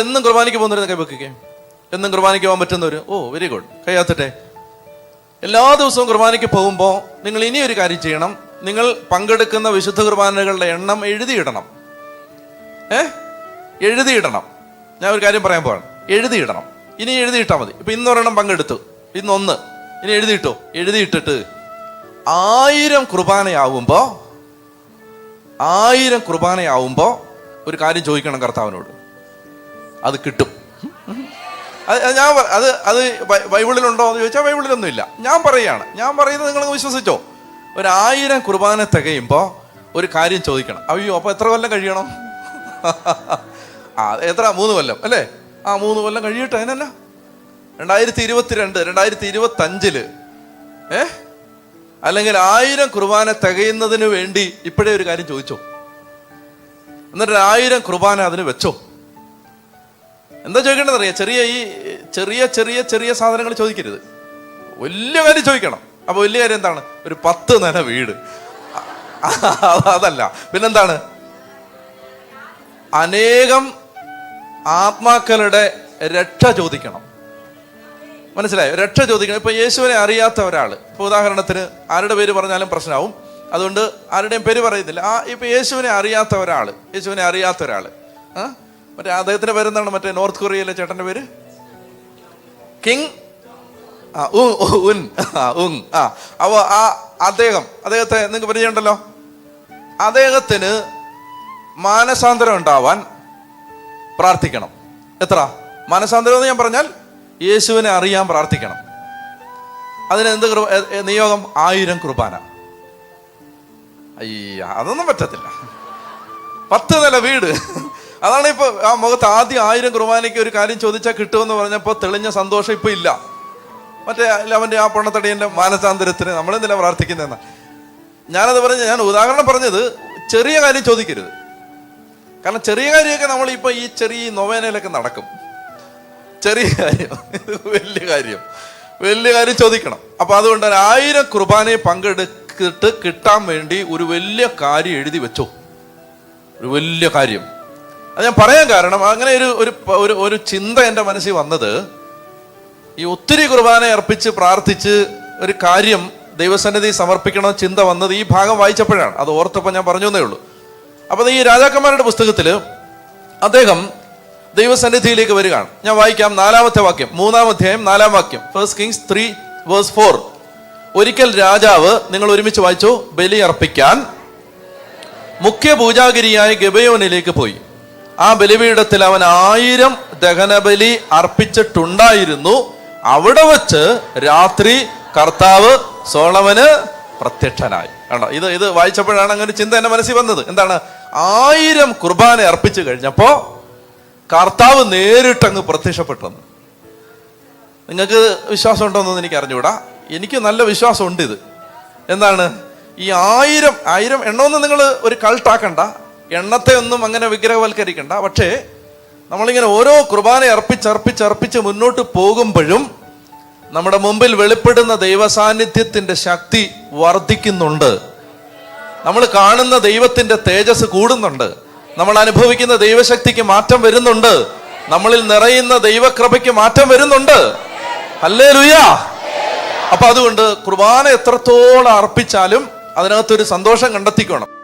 എന്നും കുർബാനയ്ക്ക് പോകുന്നവരെ കൈ വെക്കുക എന്നും കുർബാനയ്ക്ക് പോകാൻ പറ്റുന്നവര്. ഓ വെരി ഗുഡ് കൈയാത്തട്ടെ. എല്ലാ ദിവസവും കുർബാനയ്ക്ക് പോകുമ്പോൾ നിങ്ങൾ ഇനി ഒരു കാര്യം ചെയ്യണം. നിങ്ങൾ പങ്കെടുക്കുന്ന വിശുദ്ധ കുർബാനകളുടെ എണ്ണം എഴുതിയിടണം. ഏ? എഴുതിയിടണം. ഞാൻ ഒരു കാര്യം പറയാൻ പോവാണ്. എഴുതിയിടണം. ഇനി എഴുതിയിട്ടാൽ മതി. ഇപ്പം ഇന്നൊരെണ്ണം പങ്കെടുത്തു. ഇന്നൊന്ന് ഇനി എഴുതിയിട്ടോ? എഴുതിയിട്ടിട്ട്. ആയിരം കുർബാനയാവുമ്പോൾ ആയിരം കുർബാനയാവുമ്പോൾ ഒരു കാര്യം ചോദിക്കണം കർത്താവിനോട്. അത് കിട്ടും. അത് ഞാൻ അത് അത് ബൈബിളിലുണ്ടോ എന്ന് ചോദിച്ചാൽ ബൈബിളിലൊന്നും ഇല്ല ഞാൻ പറയുകയാണ് ഞാൻ പറയുന്നത് നിങ്ങൾ വിശ്വസിച്ചോ? ഒരായിരം കുർബാന തികയുമ്പോൾ ഒരു കാര്യം ചോദിക്കണം. അയ്യോ അപ്പൊ എത്ര കൊല്ലം കഴിയണം? ആ എത്ര? മൂന്ന് കൊല്ലം അല്ലേ? ആ മൂന്ന് കൊല്ലം കഴിയട്ടെ അതിനല്ല. രണ്ടായിരത്തി ഇരുപത്തിരണ്ട് രണ്ടായിരത്തി ഇരുപത്തി അഞ്ചിൽ ഏ? അല്ലെങ്കിൽ ആയിരം കുർബാന തികയുന്നതിന് വേണ്ടി ഇപ്പോഴേ ഒരു കാര്യം ചോദിച്ചോ? എന്നിട്ട് ആയിരം കുർബാന അതിന് വെച്ചോ? എന്താ ചോദിക്കേണ്ടത് അറിയാം ചെറിയ ഈ ചെറിയ ചെറിയ ചെറിയ സാധനങ്ങൾ ചോദിക്കരുത്. വലിയ കാര്യം ചോദിക്കണം. അപ്പൊ വലിയ കാര്യം എന്താണ്? ഒരു പത്ത് നില വീട്. അതല്ല. പിന്നെന്താണ്? അനേകം ആത്മാക്കളുടെ രക്ഷ ചോദിക്കണം. മനസ്സിലായോ? രക്ഷ ചോദിക്കണം. ഇപ്പൊ യേശുവിനെ അറിയാത്ത ഒരാൾ ഇപ്പൊ ഉദാഹരണത്തിന് ആരുടെ പേര് പറഞ്ഞാലും പ്രശ്നമാവും. അതുകൊണ്ട് ആരുടെയും പേര് പറയുന്നില്ല. ആ ഇപ്പൊ യേശുവിനെ അറിയാത്ത ഒരാൾ യേശുവിനെ അറിയാത്ത ഒരാൾ ആ? മറ്റേ അദ്ദേഹത്തിന്റെ പേരെന്താണ്? മറ്റേ നോർത്ത് കൊറിയയിലെ ചേട്ടന്റെ പേര്? കിങ്? ആ ആ ആ ആ അദ്ദേഹം അദ്ദേഹത്തെ നിങ്ങൾക്ക് പരിചയമുണ്ടല്ലോ? അദ്ദേഹത്തിന് മാനസാന്തരം ഉണ്ടാവാൻ പ്രാർത്ഥിക്കണം. എത്ര? മാനസാന്തരം എന്ന് ഞാൻ പറഞ്ഞാൽ യേശുവിനെ അറിയാൻ പ്രാർത്ഥിക്കണം. അതിന് എന്ത് കൃപ നിയോഗം? ആയിരം കുർബാന. അയ്യ അതൊന്നും പറ്റത്തില്ല. പത്ത് നില വീട്. അതാണ് ഇപ്പൊ ആ മുഖത്ത് ആദ്യം ആയിരം കുർബാനയ്ക്ക് ഒരു കാര്യം ചോദിച്ചാൽ കിട്ടുമെന്ന് പറഞ്ഞപ്പോൾ തെളിഞ്ഞ സന്തോഷം ഇപ്പൊ ഇല്ല. മറ്റേ അവന്റെ ആ പൊണ്ണത്തടിയന്റെ മാനസാന്തരത്തിന് നമ്മളെന്തിനാ പ്രാർത്ഥിക്കുന്നതെന്ന? ഞാനത് പറഞ്ഞ ഞാൻ ഉദാഹരണം പറഞ്ഞത് ചെറിയ കാര്യം ചോദിക്കരുത്. കാരണം ചെറിയ കാര്യമൊക്കെ നമ്മൾ ഇപ്പൊ ഈ ചെറിയ നൊവേനയിലൊക്കെ നടക്കും. ചെറിയ കാര്യം വലിയ കാര്യം. വലിയ കാര്യം ചോദിക്കണം. അപ്പൊ അതുകൊണ്ട് ആയിരം കുർബാനയെ പങ്കെടുത്തിട്ട് കിട്ടാൻ വേണ്ടി ഒരു വലിയ കാര്യം എഴുതി വെച്ചോ. ഒരു വലിയ കാര്യം. അത് ഞാൻ പറയാൻ കാരണം അങ്ങനെ ഒരു ഒരു ഒരു ചിന്ത എന്റെ മനസ്സിൽ വന്നത് ഈ ഒത്തിരി കുർബാന അർപ്പിച്ച് പ്രാർത്ഥിച്ച് ഒരു കാര്യം ദൈവസന്നിധി സമർപ്പിക്കണം ചിന്ത വന്നത് ഈ ഭാഗം വായിച്ചപ്പോഴാണ്. അത് ഓർത്തപ്പോൾ ഞാൻ പറഞ്ഞു എന്നേ ഉള്ളൂ. അപ്പോൾ ഈ രാജാക്കന്മാരുടെ പുസ്തകത്തിൽ അദ്ദേഹം ദൈവസന്നിധിയിലേക്ക് വരികയാണ്. ഞാൻ വായിക്കാം നാലാമത്തെ വാക്യം. മൂന്നാം അധ്യായം നാലാം വാക്യം. First kings three verse four ഒരിക്കൽ രാജാവ് നിങ്ങൾ ഒരുമിച്ച് വായിച്ചു? ബലി അർപ്പിക്കാൻ മുഖ്യ പൂജാഗിരിയായ ഗബയോനിലേക്ക് പോയി. ആ ബലിപീഠത്തിൽ അവൻ ആയിരം ദഹനബലി അർപ്പിച്ചിട്ടുണ്ടായിരുന്നു. അവിടെ വച്ച് രാത്രി കർത്താവ് സോളമന് പ്രത്യക്ഷനായി. കണ്ടോ? ഇത് ഇത് വായിച്ചപ്പോഴാണ് അങ്ങനെ ചിന്ത എന്റെ മനസ്സിൽ വന്നത്. എന്താണ്? ആയിരം കുർബാന അർപ്പിച്ചു കഴിഞ്ഞപ്പോ കർത്താവ് നേരിട്ടങ്ങ് പ്രത്യക്ഷപ്പെട്ടെന്ന്. നിങ്ങൾക്ക് വിശ്വാസം ഉണ്ടോയെന്ന് എനിക്ക് അറിഞ്ഞുകൂടാ. എനിക്ക് നല്ല വിശ്വാസം ഉണ്ട് ഇത് എന്താണ്? ഈ ആയിരം ആയിരം എണ്ണമൊന്നും നിങ്ങൾ ഒരു കൾട്ടാക്കണ്ട എണ്ണത്തെ ഒന്നും അങ്ങനെ വിഗ്രഹവൽക്കരിക്കണ്ട. പക്ഷേ നമ്മളിങ്ങനെ ഓരോ കുർബാന അർപ്പിച്ച് അർപ്പിച്ച് മുന്നോട്ട് പോകുമ്പോഴും നമ്മുടെ മുമ്പിൽ വെളിപ്പെടുന്ന ദൈവസാന്നിധ്യത്തിന്റെ ശക്തി വർദ്ധിക്കുന്നുണ്ട്. നമ്മൾ കാണുന്ന ദൈവത്തിന്റെ തേജസ് കൂടുന്നുണ്ട്. നമ്മൾ അനുഭവിക്കുന്ന ദൈവശക്തിക്ക് മാറ്റം വരുന്നുണ്ട്. നമ്മളിൽ നിറയുന്ന ദൈവകൃപയ്ക്ക് മാറ്റം വരുന്നുണ്ട്. അല്ലേ ലുയാ അപ്പൊ അതുകൊണ്ട് കുർബാന എത്രത്തോളം അർപ്പിച്ചാലും അതിനകത്തൊരു സന്തോഷം കണ്ടെത്തിക്കണം.